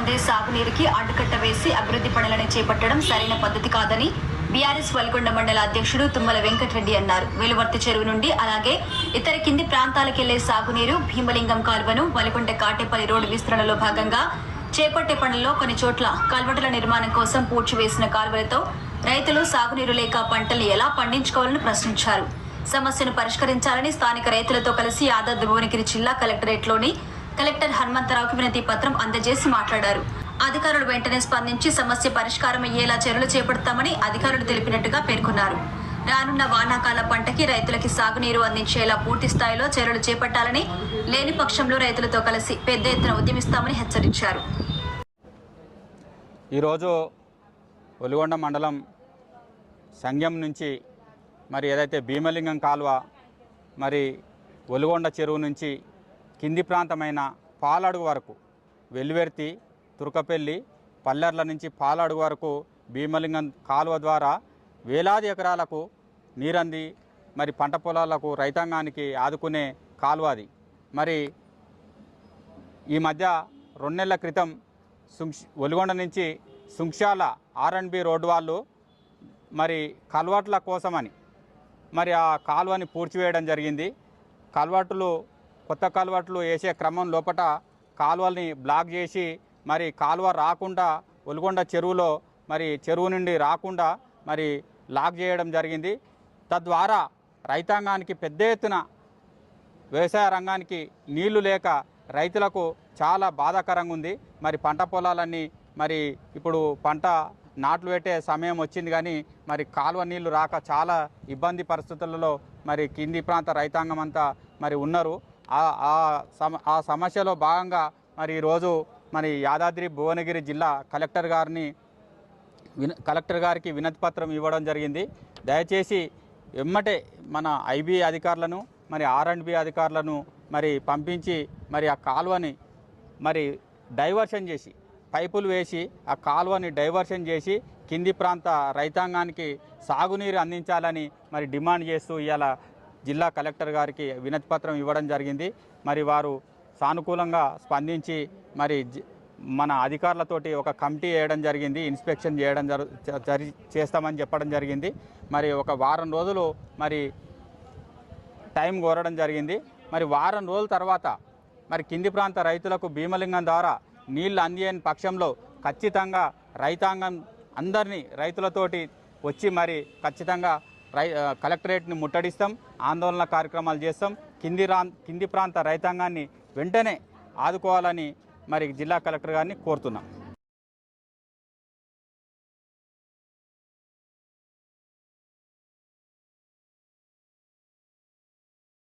అందే సాగునీరుకి అడ్డుకట్ట వేసి అభివృద్ధి పనులను చేపట్టడం సరైన పద్ధతి కాదని బీఆర్ఎస్ వల్గొండ మండల అధ్యక్షుడు తుమ్మల వెంకటరెడ్డి అన్నారు. వెలువర్తి చెరువు నుండి అలాగే ఇతర కింది ప్రాంతాలకెళ్ళే సాగునీరు భీమలింగం కాలువను వలిగొండ కాటేపల్లి రోడ్డు విస్తరణలో భాగంగా చేపట్టే పనుల్లో కొన్ని చోట్ల కల్వటల నిర్మాణం కోసం పూడ్చివేసిన కాలువలతో రైతులు సాగునీరు లేక పంటలు ఎలా పండించుకోవాలని ప్రశ్నించారు. సమస్యను పరిష్కరించాలని స్థానిక రైతులతో కలిసి యాదాద్రి భువనగిరి జిల్లా కలెక్టరేట్లోని కలెక్టర్ హనుమంతరావుకి వినతి పత్రం అందజేసి మాట్లాడారు. అధికారులు వెంటనే స్పందించి సమస్య పరిష్కారం అయ్యేలా చర్యలు చేపడతామని అధికారులు తెలిపినట్టుగా పేర్కొన్నారు. రానున్న వానాకాల పంటకి రైతులకి సాగునీరు అందించేలా పూర్తి స్థాయిలో చర్యలు చేపట్టాలని లేని పక్షంలో రైతులతో కలిసి పెద్ద ఎత్తున ఉద్యమిస్తామని హెచ్చరించారు. ఈరోజు ఒలిగొండ మండలం సంఘం నుంచి మరి ఏదైతే భీమలింగం కాలువ మరి ఒలిగొండ చెరువు నుంచి కింది ప్రాంతమైన పాలడుగు వరకు వెల్లువెర్తి తురకపల్లి పల్లెర్ల నుంచి పాలడుగు వరకు భీమలింగం కాలువ ద్వారా వేలాది ఎకరాలకు నీరంది మరి పంట పొలాలకు రైతాంగానికి ఆదుకునే కాలువ అది. మరి ఈ మధ్య రెండు నెలల క్రితం సుంక్ష ఒలిగొండ నుంచి Sunkshala R and B road వాళ్ళు మరి కల్వాట్ల కోసమని మరి ఆ కాలువని పూడ్చివేయడం జరిగింది. కల్వాటులు కొత్త కాలువట్లు వేసే క్రమం లోపట కాలువల్ని బ్లాక్ చేసి మరి కాలువ రాకుండా ఒలుగొండ చెరువులో మరి చెరువు నుండి రాకుండా మరి లాక్ చేయడం జరిగింది. తద్వారా రైతాంగానికి పెద్ద ఎత్తున వ్యవసాయ రంగానికి నీళ్ళు లేక రైతులకు చాలా బాధాకరంగా ఉంది. మరి పంట పొలాలన్నీ మరి ఇప్పుడు పంట నాట్లు పెట్టే సమయం వచ్చింది కానీ మరి కాలువ నీళ్ళు రాక చాలా ఇబ్బంది పరిస్థితులలో మరి కింది ప్రాంత రైతాంగం అంతా మరి ఉన్నారు. ఆ- సమ ఆ సమస్యలో భాగంగా మరి ఈరోజు మరి యాదాద్రి భువనగిరి జిల్లా కలెక్టర్ గారిని విన కలెక్టర్ గారికి వినతి పత్రం ఇవ్వడం జరిగింది. దయచేసి ఎమ్మటే మన ఐబీ అధికారులను మరి ఆర్ అండ్ బి అధికారులను మరి పంపించి మరి ఆ కాలువని మరి డైవర్షన్ చేసి పైపులు వేసి ఆ కాలువని డైవర్షన్ చేసి కింది ప్రాంత రైతాంగానికి సాగునీరు అందించాలని మరి డిమాండ్ చేస్తూ ఇవాళ జిల్లా కలెక్టర్ గారికి వినతి పత్రం ఇవ్వడం జరిగింది. మరి వారు సానుకూలంగా స్పందించి మరి జి- మన అధికారులతోటి ఒక కమిటీ వేయడం జరిగింది. ఇన్స్పెక్షన్ చేయడం జరి- చేస్తామని చెప్పడం జరిగింది. మరి ఒక వారం రోజులు మరి టైం కోరడం జరిగింది. మరి వారం రోజుల తర్వాత మరి కింది ప్రాంత రైతులకు భీమలింగం ద్వారా నీళ్ళు అందియని పక్షంలో ఖచ్చితంగా రైతాంగం అందరినీ రైతులతోటి వచ్చి మరి ఖచ్చితంగా కలెక్టరేట్ని ముట్టడిస్తాం ఆందోళన కార్యక్రమాలు చేస్తాం కింది రా కింది ప్రాంత రైతాంగాన్ని వెంటనే ఆదుకోవాలని మరి జిల్లా కలెక్టర్ గారిని కోరుతున్నాం.